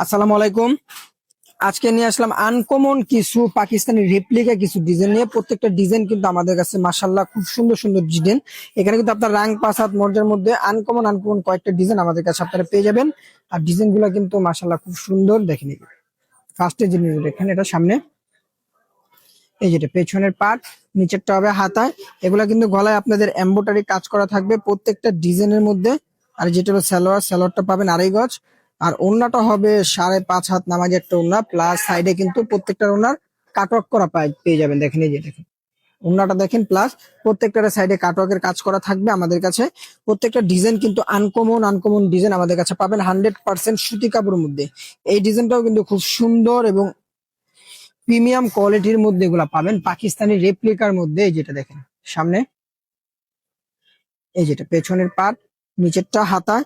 আসসালামু আলাইকুম। আজকে নিয়ে আসলাম আনকমন কিছু পাকিস্তানি রেপ্লিকা কিছু ডিজাইন নিয়ে। প্রত্যেকটা ডিজাইন কিন্তু আমাদের কাছে মাসাল্লাহ খুব সুন্দর সুন্দর ডিজাইন এখানে কিন্তু আপনার রাং পাসাদ মর্যার মধ্যে আনকমন আনকমন কয়েকটা ডিজাইন আমাদের কাছে আপনারা পেয়ে যাবেন। আর ডিজাইনগুলো কিন্তু মাসাল্লাহ খুব সুন্দর। দেখেন ফার্স্টে জিনিস দেখেন এটা সামনে। এই যেটা পেছনের পার্ট নিচেরটা হবে হাতায়। এগুলা কিন্তু গলায় আপনাদের এম্বোটারি কাজ করা থাকবে প্রত্যেকটা ডিজাইনের মধ্যে। আর যেটা হলো সালোয়ার, সালোয়ারটা পাবেন আড়াই গজ। আর ওন্নাটা হবে সাড়ে পাঁচ হাত নামাজ একটা ওন্না প্লাস সাইডে কিন্তু প্রত্যেকটা ওনার কাটওয়ার্ক করা পেয়ে যাবেন। দেখেন, এই যে দেখেন। ওন্নাটা দেখেন প্লাস প্রত্যেকটার সাইডে কাটওয়ার্কের কাজ করা থাকবে আমাদের কাছে। প্রত্যেকটা ডিজাইন কিন্তু আনকমন আনকমন ডিজাইন আমাদের কাছে পাবেন হান্ড্রেড পার্সেন্ট সুতি কাপড়ের মধ্যে। এই ডিজাইনটাও কিন্তু খুব সুন্দর এবং প্রিমিয়াম কোয়ালিটির মধ্যে এগুলা পাবেন। পাকিস্তানি রেপ্লিকার মধ্যে, এই যেটা দেখেন, সামনে, এই যেটা পেছনের পার্ট নিচেরটা হাতা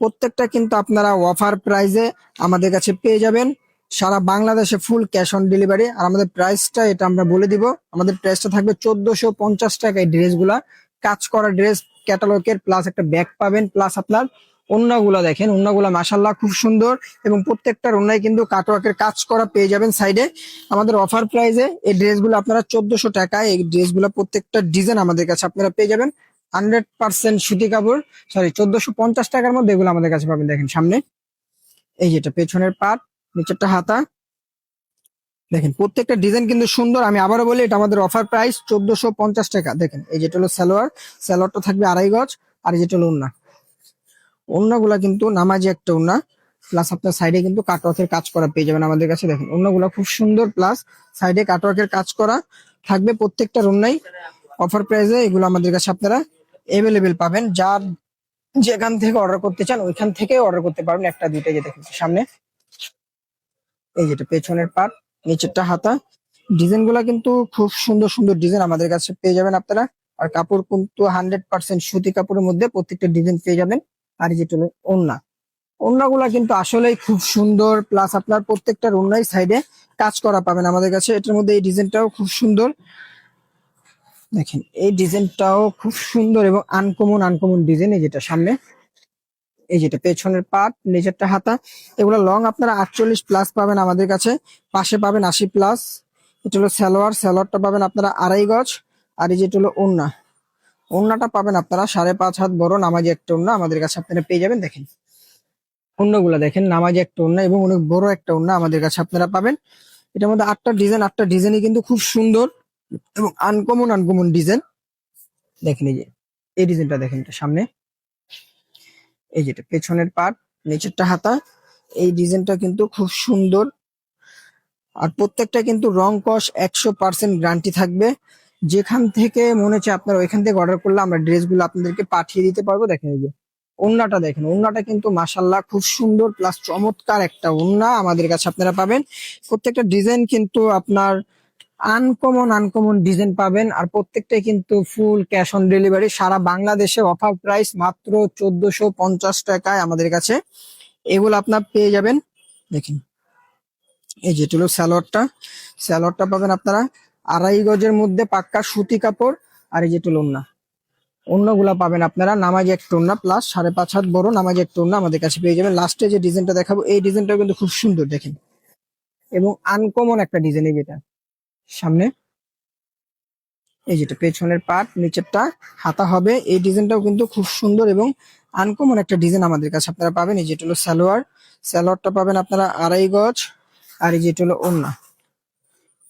প্রত্যেকটা কিন্তু আপনারা অফার প্রাইজে আমাদের কাছে পেয়ে যাবেন। সারা বাংলাদেশে ফুল ক্যাশ অন ডেলিভারি আর আমাদের প্রাইসটা এটা আমরা বলে দিব, আমাদের প্রাইসটা থাকবে চোদ্দশো পঞ্চাশ টাকা এই ড্রেসগুলা কাজ করা ড্রেস ক্যাটালগের প্লাস একটা ব্যাগ পাবেন প্লাস আপনার ওন্নাগুলা দেখেন ওন্নাগুলা মাসাল্লাহ খুব সুন্দর। এবং প্রত্যেকটার ওন্নায় কিন্তু কাটওয়ার্কের কাজ করা পেয়ে যাবেন সাইডে আমাদের অফার প্রাইজে এই ড্রেসগুলো আপনারা চোদ্দশো টাকায়, এই ড্রেসগুলো প্রত্যেকটা ডিজাইন আমাদের কাছে আপনারা পেয়ে যাবেন। হান্ড্রেড পার্সেন্ট সুতি কাপড় সরি চোদ্দশো পঞ্চাশ টাকার মধ্যে এগুলো আমাদের কাছে পাবেন, দেখেন সামনে। এই যেটা পেছনের পাট, নিচেরটা হাতা। দেখেন, প্রত্যেকটা ডিজাইন কিন্তু সুন্দর। আমি আবারও বলি, এটা আমাদের অফার প্রাইস চোদ্দশো পঞ্চাশ টাকা। দেখেন, এই যেটা হলো স্যালোয়ার সালোয়ারটা থাকবে আড়াই গজ, আর যেটা হলো উন্না ওন্নাগুলা কিন্তু নামাজি একটা উন্না প্লাস আপনার সাইডে কিন্তু কাটওয়ার্কের কাজ করা পেয়ে যাবেন আমাদের কাছে। দেখেন ওন্নাগুলা খুব সুন্দর। প্লাস সাইডে কাটওয়ার্কের কাজ করা থাকবে প্রত্যেকটা রুন্নাই অফার প্রাইসে এগুলো আমাদের কাছে আপনারা এভেলেবেল পাবেন। যার যেখান থেকে অর্ডার করতে চান, ওইখান থেকে অর্ডার করতে পারবেন একটা, দুইটা যে দেখেন সামনে। এই যেটা পেছনের পার্ট নিচেরটা হাতা। ডিজাইনগুলা কিন্তু খুব সুন্দর সুন্দর ডিজাইন আমাদের কাছে পেয়ে যাবেন আপনারা। আর কাপড় কিন্তু হান্ড্রেড পার্সেন্ট সুতি কাপড়ের মধ্যে প্রত্যেকটা ডিজাইন পেয়ে যাবেন। আর যেটা ওন্না ওন্নাগুলা কিন্তু আসলেই খুব সুন্দর। প্লাস আপনার প্রত্যেকটা ওন্নাই সাইডে কাজ করা পাবেন আমাদের কাছে। এটার মধ্যে এই ডিজাইনটাও খুব সুন্দর। দেখেন, এই ডিজাইনটাও খুব সুন্দর এবং আনকমন আনকমন ডিজাইন এই যেটা সামনে, এই যেটা পেছনের পাট নিচেরটা হাতা, এগুলো লং আপনারা আটচল্লিশ প্লাস পাবেন আমাদের কাছে, পাশে পাবেন আশি প্লাস এটা হলো সালোয়ার, সালোয়ারটা পাবেন আপনারা আড়াই গজ, আর এই যেটা হলো ওন্না ওন্নাটা পাবেন আপনারা সাড়ে পাঁচ হাত বড়, নামাজি একটা ওন্না আমাদের কাছে আপনারা পেয়ে যাবেন, দেখেন। অন্যগুলা দেখেন, নামাজি একটা ওন্না এবং অনেক বড় একটা ওন্না আমাদের কাছে আপনারা পাবেন। এটার মধ্যে আটটা ডিজাইন আটটা ডিজাইনই কিন্তু খুব সুন্দর। এবং আনকমন আনকমন ডিজাইন দেখেন এই যে, এই ডিজাইনটা দেখেন এটা সামনে। এই যেটা পেছনের পার্ট নিচেরটা হাতা। এই ডিজাইনটা কিন্তু খুব সুন্দর। আর প্রত্যেকটা কিন্তু রং কস একশো পার্সেন্ট গ্যারান্টি থাকবে। যেখান থেকে মনে হচ্ছে আপনারা ওইখান থেকে অর্ডার করলে আমরা ড্রেসগুলো আপনাদেরকে পাঠিয়ে দিতে পারব। দেখেন এই যে ওন্নাটা দেখেন ওন্নাটা কিন্তু মাসাল্লাহ খুব সুন্দর প্লাস চমৎকার একটা ওন্না আমাদের কাছে আপনারা পাবেন। প্রত্যেকটা ডিজাইন কিন্তু আপনার আনকমন আনকমন ডিজাইন পাবেন। আর প্রত্যেকটাই কিন্তু ফুল ক্যাশ অন ডেলিভারি সারা বাংলাদেশে অফার প্রাইস মাত্র চোদ্দশো পঞ্চাশ টাকায় আমাদের কাছে। এগুলো আপনার পেয়ে যাবেন। দেখেন। এই যেটা হলো স্যালোয়ারটা। স্যালোয়ারটা পাবেন আপনারা আড়াই গজের মধ্যে পাক্কা সুতি কাপড়। আর এই যেটা ওন্না অন্যগুলা পাবেন আপনারা নামাজি এক টোনা প্লাস সাড়ে পাঁচ হাত বড় নামাজি এক টোনা আমাদের কাছে পেয়ে যাবেন। লাস্টে যে ডিজাইনটা দেখাবো, এই ডিজাইনটা কিন্তু খুব সুন্দর, দেখেন। এবং আনকমন একটা ডিজাইন এই যেটা সামনে। এই যেটা পেছনের পাট, নিচেরটা হাতা হবে। এই ডিজাইনটাও কিন্তু খুব সুন্দর এবং আনকমন একটা ডিজাইন আমাদের কাছে আপনারা পাবেন। এই যেটা হলো সালোয়ার। সালোয়ারটা পাবেন আপনারা আড়াই গজ। আর এই যেটা হলো ওন্না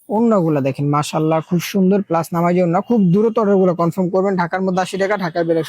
ওন্নাগুলা দেখেন মাশাল্লাহ খুব সুন্দর। প্লাস নামাজি ওন্না খুব দ্রুত অর্ডারগুলো কনফার্ম করবেন। ঢাকার মধ্যে আশি টাকা, ঢাকার বেলা